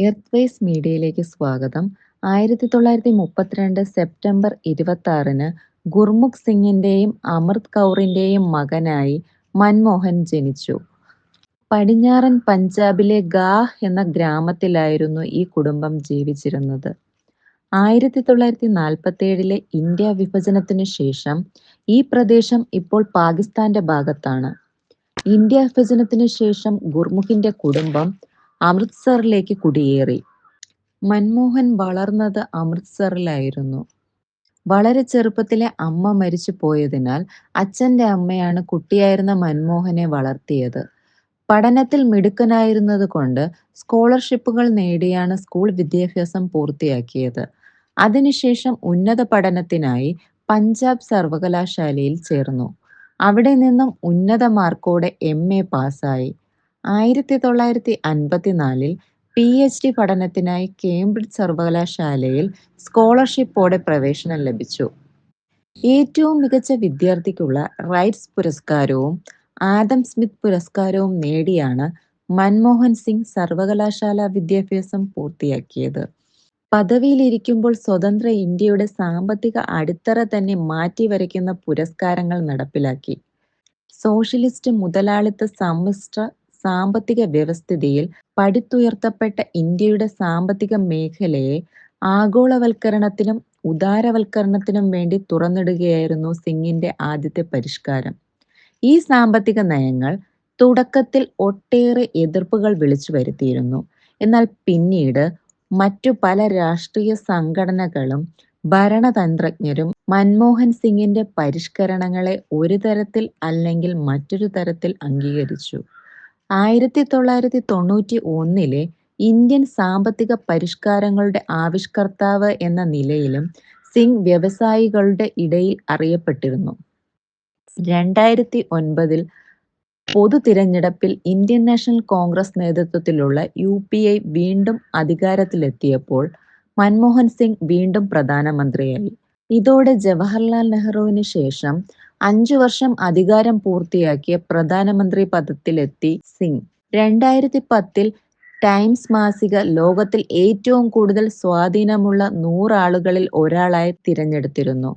Earthwise മീഡിയയിലേക്ക് സ്വാഗതം. ആയിരത്തി തൊള്ളായിരത്തി മുപ്പത്തിരണ്ട് സെപ്റ്റംബർ ഇരുപത്തി ആറിന് ഗുർമുഖ് സിംഗിന്റെയും അമൃത് കൗറിന്റെയും മകനായി മൻമോഹൻ ജനിച്ചു. പടിഞ്ഞാറൻ പഞ്ചാബിലെ ഗാഹ് എന്ന ഗ്രാമത്തിലായിരുന്നു ഈ കുടുംബം ജീവിച്ചിരുന്നത്. ആയിരത്തി തൊള്ളായിരത്തി നാൽപ്പത്തി ഏഴിലെ ഇന്ത്യ വിഭജനത്തിനു ശേഷം ഈ പ്രദേശം ഇപ്പോൾ പാകിസ്ഥാന്റെ ഭാഗത്താണ്. ഇന്ത്യ വിഭജനത്തിനു ശേഷം ഗുർമുഖിന്റെ കുടുംബം അമൃത്സറിലേക്ക് കുടിയേറി. മൻമോഹൻ വളർന്നത് അമൃത്സറിലായിരുന്നു. വളരെ ചെറുപ്പത്തിലെ അമ്മ മരിച്ചു പോയതിനാൽ അച്ഛന്റെ അമ്മയാണ് കുട്ടിയായിരുന്ന മൻമോഹനെ വളർത്തിയത്. പഠനത്തിൽ മിടുക്കനായിരുന്നത് കൊണ്ട് സ്കോളർഷിപ്പുകൾ നേടിയാണ് സ്കൂൾ വിദ്യാഭ്യാസം പൂർത്തിയാക്കിയത്. അതിനുശേഷം ഉന്നത പഠനത്തിനായി പഞ്ചാബ് സർവകലാശാലയിൽ ചേർന്നു. അവിടെ നിന്നും ഉന്നത മാർക്കോടെ എം എ പാസ്സായി. ആയിരത്തി തൊള്ളായിരത്തി അൻപത്തിനാലിൽ പി എച്ച് ഡി പഠനത്തിനായി കേംബ്രിഡ്ജ് സർവകലാശാലയിൽ സ്കോളർഷിപ്പോടെ പ്രവേശനം ലഭിച്ചു. ഏറ്റവും മികച്ച വിദ്യാർത്ഥിക്കുള്ള റൈറ്റ്സ് പുരസ്കാരവും ആദം സ്മിത്ത് പുരസ്കാരവും നേടിയാണ് മൻമോഹൻ സിംഗ് സർവകലാശാല വിദ്യാഭ്യാസം പൂർത്തിയാക്കിയത്. പദവിയിലിരിക്കുമ്പോൾ സ്വതന്ത്ര ഇന്ത്യയുടെ സാമ്പത്തിക അടിത്തറ തന്നെ മാറ്റിവരയ്ക്കുന്ന പുരസ്കാരങ്ങൾ നടപ്പിലാക്കി. സോഷ്യലിസ്റ്റ് മുതലാളിത്ത സമ്മിശ്ര സാമ്പത്തിക വ്യവസ്ഥിതിയിൽ പടുത്തുയർത്തപ്പെട്ട ഇന്ത്യയുടെ സാമ്പത്തിക മേഖലയെ ആഗോളവൽക്കരണത്തിനും ഉദാരവൽക്കരണത്തിനും വേണ്ടി തുറന്നിടുകയായിരുന്നു സിംഗിന്റെ ആദ്യത്തെ പരിഷ്കാരം. ഈ സാമ്പത്തിക നയങ്ങൾ തുടക്കത്തിൽ ഒട്ടേറെ എതിർപ്പുകൾ വിളിച്ചു വരുത്തിയിരുന്നു. എന്നാൽ പിന്നീട് മറ്റു പല രാഷ്ട്രീയ സംഘടനകളും ഭരണതന്ത്രജ്ഞരും മൻമോഹൻ സിംഗിന്റെ പരിഷ്കരണങ്ങളെ ഒരു തരത്തിൽ അല്ലെങ്കിൽ മറ്റൊരു തരത്തിൽ അംഗീകരിച്ചു. ആയിരത്തി തൊള്ളായിരത്തി തൊണ്ണൂറ്റി ഒന്നിലെ ഇന്ത്യൻ സാമ്പത്തിക പരിഷ്കാരങ്ങളുടെ ആവിഷ്കർത്താവ് എന്ന നിലയിലും സിംഗ് വ്യവസായികളുടെ ഇടയിൽ അറിയപ്പെട്ടിരുന്നു. രണ്ടായിരത്തി ഒൻപതിൽ പൊതു തിരഞ്ഞെടുപ്പിൽ ഇന്ത്യൻ നാഷണൽ കോൺഗ്രസ് നേതൃത്വത്തിലുള്ള യു പി ഐ വീണ്ടും അധികാരത്തിലെത്തിയപ്പോൾ മൻമോഹൻ സിംഗ് വീണ്ടും പ്രധാനമന്ത്രിയായി. ഇതോടെ ജവഹർലാൽ നെഹ്റുവിന് ശേഷം അഞ്ചു വർഷം അധികാരം പൂർത്തിയാക്കിയ പ്രധാനമന്ത്രി പദത്തിലെത്തി സിംഗ്. രണ്ടായിരത്തി പത്തിൽ ടൈംസ് മാസിക ലോകത്തിൽ ഏറ്റവും കൂടുതൽ സ്വാധീനമുള്ള നൂറാളുകളിൽ ഒരാളായി തിരഞ്ഞെടുത്തിരുന്നു.